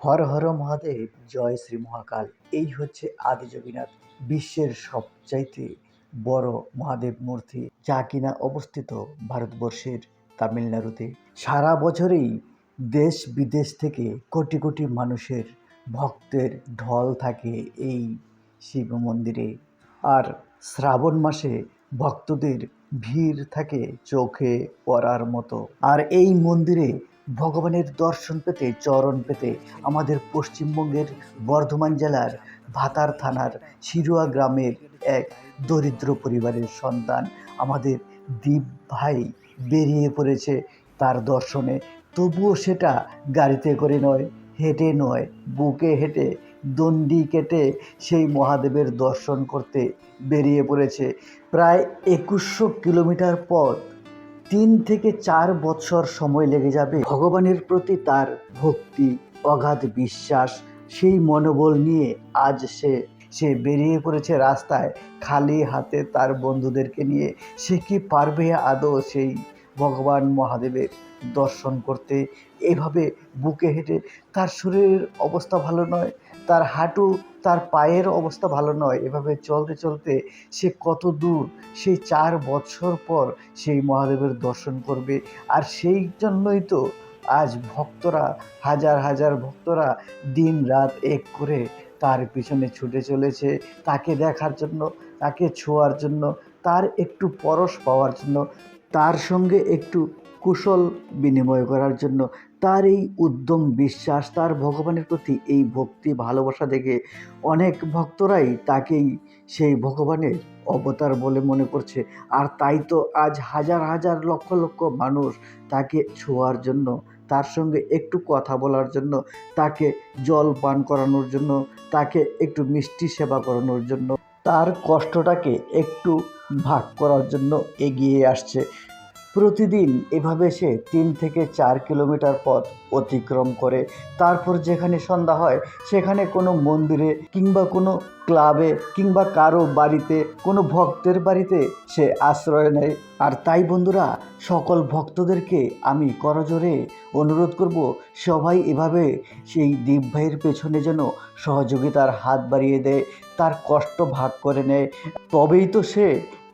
হর হর মহাদেব, জয় শ্রী মহাকাল। এই হচ্ছে আদি যোগীনাথ বিশ্বের সবচাইতে বড় মহাদেব মূর্তি, যা কিনা অবস্থিত ভারতবর্ষের তামিলনাড়ুতে। সারা বছরেই দেশ বিদেশ থেকে কোটি কোটি মানুষের ভক্তের ঢল থাকে এই শিব মন্দিরে। আর শ্রাবণ মাসে ভক্তদের ভিড় থাকে চোখে পড়ার মতো। আর এই মন্দিরে ভগবানের দর্শন পেতে, চরণ পেতে আমাদের পশ্চিমবঙ্গের বর্ধমান জেলার ভাতার থানার শিরুয়া গ্রামের এক দরিদ্র পরিবারের সন্তান আমাদের দীপ ভাই বেরিয়ে পড়েছে তার দর্শনে। তবুও সেটা গাড়িতে করে নয়, হেঁটে নয়, বুকে হেঁটে, দণ্ডি কেটে সেই মহাদেবের দর্শন করতে বেরিয়ে পড়েছে। প্রায় একুশশো কিলোমিটার পথ তিন থেকে চার বছর সময় লেগে যাবে। ভগবানের প্রতি তার ভক্তি, অগাধ বিশ্বাস, সেই মনোবল নিয়ে আজ সে সে বেরিয়ে পড়েছে রাস্তায়। খালি হাতে তার বন্ধুদেরকে নিয়ে সে কি পারবে আদৌ সেই ভগবান মহাদেবের দর্শন করতে এভাবে বুকে হেঁটে, তার শরীরের অবস্থা ভালো নয়, তার হাঁটু, তার পায়ের অবস্থা ভালো নয়, এভাবে চলতে চলতে সে কত দূর, সেই চার বছর পর সেই মহাদেবের দর্শন করবে। আর সেই জন্যই তো আজ ভক্তরা, হাজার হাজার ভক্তরা দিন রাত এক করে তার পিছনে ছুটে চলেছে, তাকে দেখার জন্য, তাকে ছোঁয়ার জন্য, তার একটু পরশ পাওয়ার জন্য তার সঙ্গে একটু কুশল বিনিময় করার জন্য তার এই উদ্যম বিশ্বাস, তার ভগবানের প্রতি এই ভক্তি, ভালোবাসা দেখে অনেক ভক্তরাই তাকেই সেই ভগবানের অবতার বলে মনে করছে। আর তাই তো আজ হাজার হাজার লক্ষ লক্ষ মানুষ তাকে ছোঁয়ার জন্য, তার সঙ্গে একটু কথা বলার জন্য, তাকে জল পান করানোর জন্য, তাকে একটু মিষ্টি সেবা করানোর জন্য তার কষ্টটাকে একটু ভাগ করার জন্য এগিয়ে আসছে। প্রতিদিন এভাবে সে তিন থেকে চার কিলোমিটার পথ অতিক্রম করে, তারপর যেখানে সন্ধ্যা হয়, সেখানে কোনো মন্দিরে কিংবা কোনো ক্লাবে কিংবা কারও বাড়িতে, কোনো ভক্তের বাড়িতে সে আশ্রয় নেয়। আর তাই বন্ধুরা, সকল ভক্তদেরকে আমি করজোরে অনুরোধ করব, সবাই এভাবে সেই দীপ ভাইয়ের পেছনে যেন সহযোগিতার হাত বাড়িয়ে দেয়, তার কষ্ট ভাগ করে নেয়। তবেই তো সে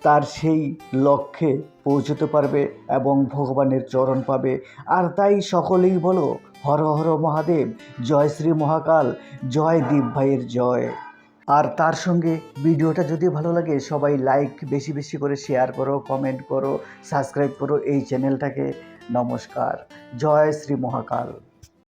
তার সেই লক্ষ্যে পৌঁছতে পারবে এবং ভগবানের চরণ পাবে। আর তাই সকলেই বলো, হর হর মহাদেব, জয় শ্রী মহাকাল, জয় দীপ ভাইয়ের জয়। আর তার সঙ্গে ভিডিওটা যদি ভালো লাগে, সবাই লাইক বেশি বেশি করে শেয়ার করো কমেন্ট করো সাবস্ক্রাইব করো এই চ্যানেলটাকে নমস্কার, জয় শ্রী মহাকাল।